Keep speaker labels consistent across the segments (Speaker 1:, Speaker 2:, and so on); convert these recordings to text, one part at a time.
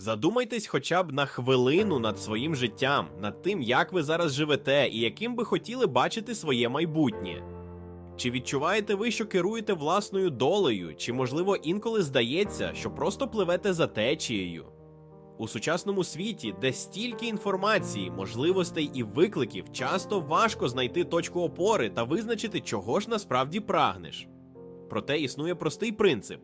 Speaker 1: Задумайтесь хоча б на хвилину над своїм життям, над тим, як ви зараз живете і яким би хотіли бачити своє майбутнє. Чи відчуваєте ви, що керуєте власною долею, чи, можливо, інколи здається, що просто пливете за течією? У сучасному світі, де стільки інформації, можливостей і викликів, часто важко знайти точку опори та визначити, чого ж насправді прагнеш. Проте існує простий принцип: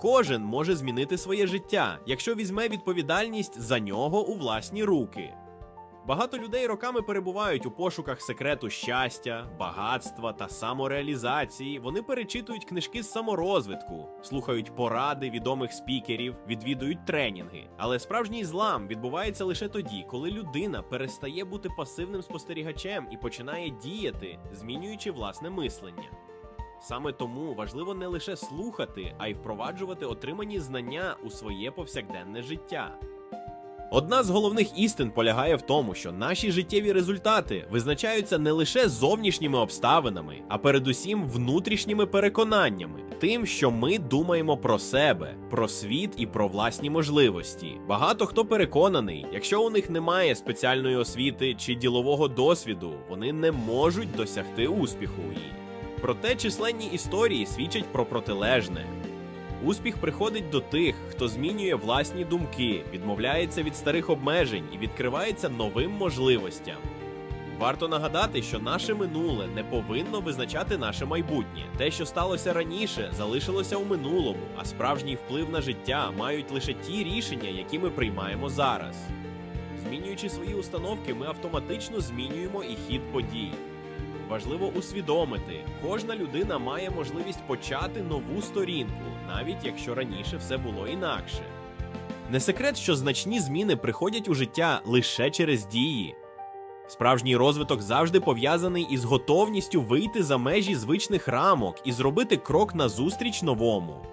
Speaker 1: кожен може змінити своє життя, якщо візьме відповідальність за нього у власні руки. Багато людей роками перебувають у пошуках секрету щастя, багатства та самореалізації. Вони перечитують книжки з саморозвитку, слухають поради відомих спікерів, відвідують тренінги. Але справжній злам відбувається лише тоді, коли людина перестає бути пасивним спостерігачем і починає діяти, змінюючи власне мислення. Саме тому важливо не лише слухати, а й впроваджувати отримані знання у своє повсякденне життя. Одна з головних істин полягає в тому, що наші життєві результати визначаються не лише зовнішніми обставинами, а передусім внутрішніми переконаннями, тим, що ми думаємо про себе, про світ і про власні можливості. Багато хто переконаний, якщо у них немає спеціальної освіти чи ділового досвіду, вони не можуть досягти успіху. І проте численні історії свідчать про протилежне. Успіх приходить до тих, хто змінює власні думки, відмовляється від старих обмежень і відкривається новим можливостям. Варто нагадати, що наше минуле не повинно визначати наше майбутнє. Те, що сталося раніше, залишилося у минулому, а справжній вплив на життя мають лише ті рішення, які ми приймаємо зараз. Змінюючи свої установки, ми автоматично змінюємо і хід подій. Важливо усвідомити, кожна людина має можливість почати нову сторінку, навіть якщо раніше все було інакше. Не секрет, що значні зміни приходять у життя лише через дії. Справжній розвиток завжди пов'язаний із готовністю вийти за межі звичних рамок і зробити крок назустріч новому.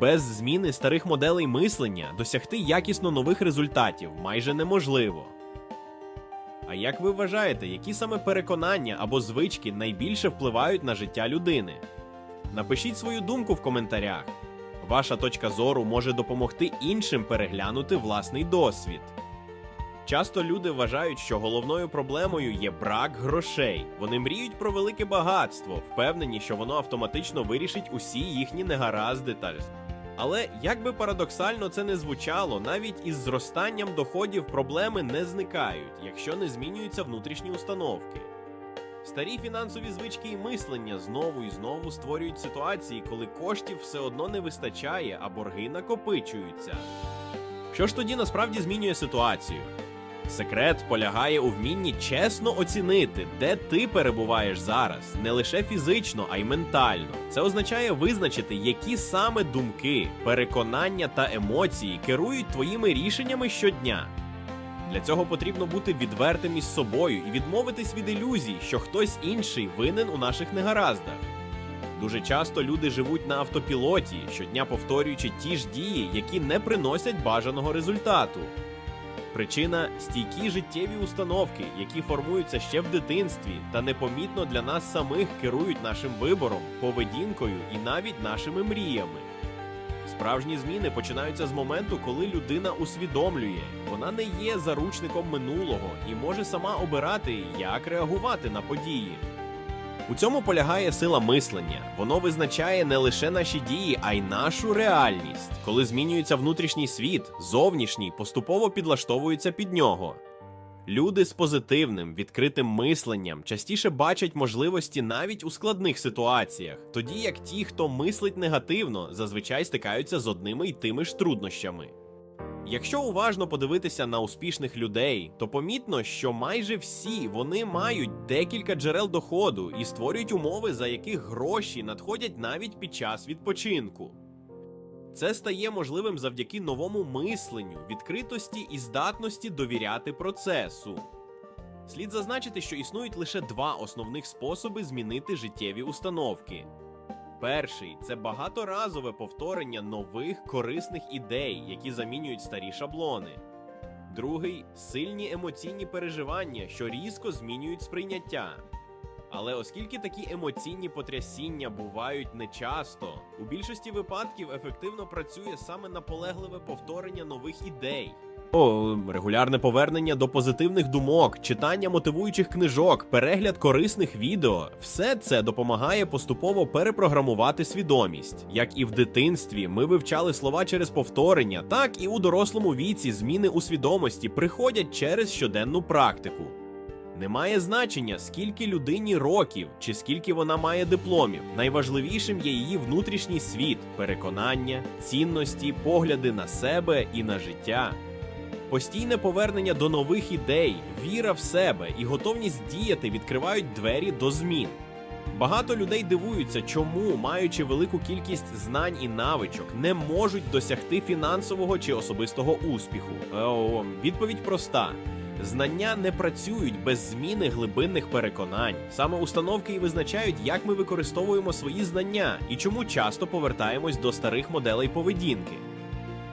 Speaker 1: Без зміни старих моделей мислення досягти якісно нових результатів майже неможливо. А як ви вважаєте, які саме переконання або звички найбільше впливають на життя людини? Напишіть свою думку в коментарях. Ваша точка зору може допомогти іншим переглянути власний досвід. Часто люди вважають, що головною проблемою є брак грошей. Вони мріють про велике багатство, впевнені, що воно автоматично вирішить усі їхні негаразди та але як би парадоксально це не звучало, навіть із зростанням доходів проблеми не зникають, якщо не змінюються внутрішні установки. Старі фінансові звички і мислення знову і знову створюють ситуації, коли коштів все одно не вистачає, а борги накопичуються. Що ж тоді насправді змінює ситуацію? Секрет полягає у вмінні чесно оцінити, де ти перебуваєш зараз, не лише фізично, а й ментально. Це означає визначити, які саме думки, переконання та емоції керують твоїми рішеннями щодня. Для цього потрібно бути відвертим із собою і відмовитись від ілюзій, що хтось інший винен у наших негараздах. Дуже часто люди живуть на автопілоті, щодня повторюючи ті ж дії, які не приносять бажаного результату. Причина стійкі життєві установки, які формуються ще в дитинстві та непомітно для нас самих керують нашим вибором, поведінкою і навіть нашими мріями. Справжні зміни починаються з моменту, коли людина усвідомлює, вона не є заручником минулого і може сама обирати, як реагувати на події. У цьому полягає сила мислення. Воно визначає не лише наші дії, а й нашу реальність. Коли змінюється внутрішній світ, зовнішній поступово підлаштовується під нього. Люди з позитивним, відкритим мисленням частіше бачать можливості навіть у складних ситуаціях, тоді як ті, хто мислить негативно, зазвичай стикаються з одними й тими ж труднощами. Якщо уважно подивитися на успішних людей, то помітно, що майже всі вони мають декілька джерел доходу і створюють умови, за яких гроші надходять навіть під час відпочинку. Це стає можливим завдяки новому мисленню, відкритості і здатності довіряти процесу. Слід зазначити, що існують лише два основних способи змінити життєві установки. Перший це багаторазове повторення нових корисних ідей, які замінюють старі шаблони. Другий сильні емоційні переживання, що різко змінюють сприйняття. Але оскільки такі емоційні потрясіння бувають нечасто, у більшості випадків ефективно працює саме наполегливе повторення нових ідей. О, регулярне повернення до позитивних думок, читання мотивуючих книжок, перегляд корисних відео все це допомагає поступово перепрограмувати свідомість. Як і в дитинстві ми вивчали слова через повторення, так і у дорослому віці зміни у свідомості приходять через щоденну практику. Немає значення, скільки людині років чи скільки вона має дипломів. Найважливішим є її внутрішній світ, переконання, цінності, погляди на себе і на життя. Постійне повернення до нових ідей, віра в себе і готовність діяти відкривають двері до змін. Багато людей дивуються, чому, маючи велику кількість знань і навичок, не можуть досягти фінансового чи особистого успіху. Е, О, відповідь проста. Знання не працюють без зміни глибинних переконань. Саме установки і визначають, як ми використовуємо свої знання і чому часто повертаємось до старих моделей поведінки.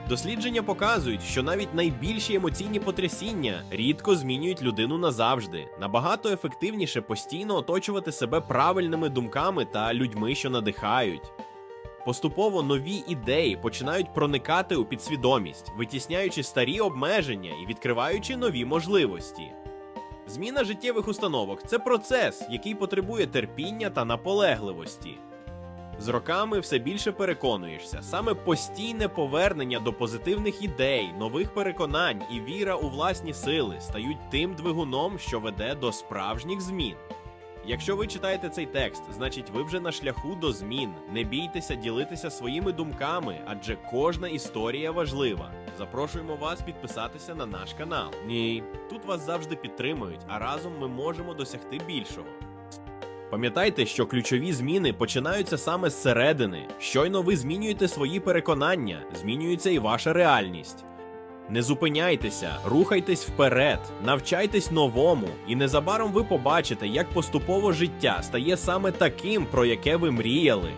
Speaker 1: Дослідження показують, що навіть найбільші емоційні потрясіння рідко змінюють людину назавжди. Набагато ефективніше постійно оточувати себе правильними думками та людьми, що надихають. Поступово нові ідеї починають проникати у підсвідомість, витісняючи старі обмеження і відкриваючи нові можливості. Зміна життєвих установок це процес, який потребує терпіння та наполегливості. З роками все більше переконуєшся, саме постійне повернення до позитивних ідей, нових переконань і віра у власні сили стають тим двигуном, що веде до справжніх змін. Якщо ви читаєте цей текст, значить ви вже на шляху до змін. Не бійтеся ділитися своїми думками, адже кожна історія важлива. Запрошуємо вас підписатися на наш канал. Ні, тут вас завжди підтримують, а разом ми можемо досягти більшого. Пам'ятайте, що ключові зміни починаються саме зсередини. Щойно ви змінюєте свої переконання, змінюється і ваша реальність. Не зупиняйтеся, рухайтесь вперед, навчайтесь новому, і незабаром ви побачите, як поступово життя стає саме таким, про яке ви мріяли.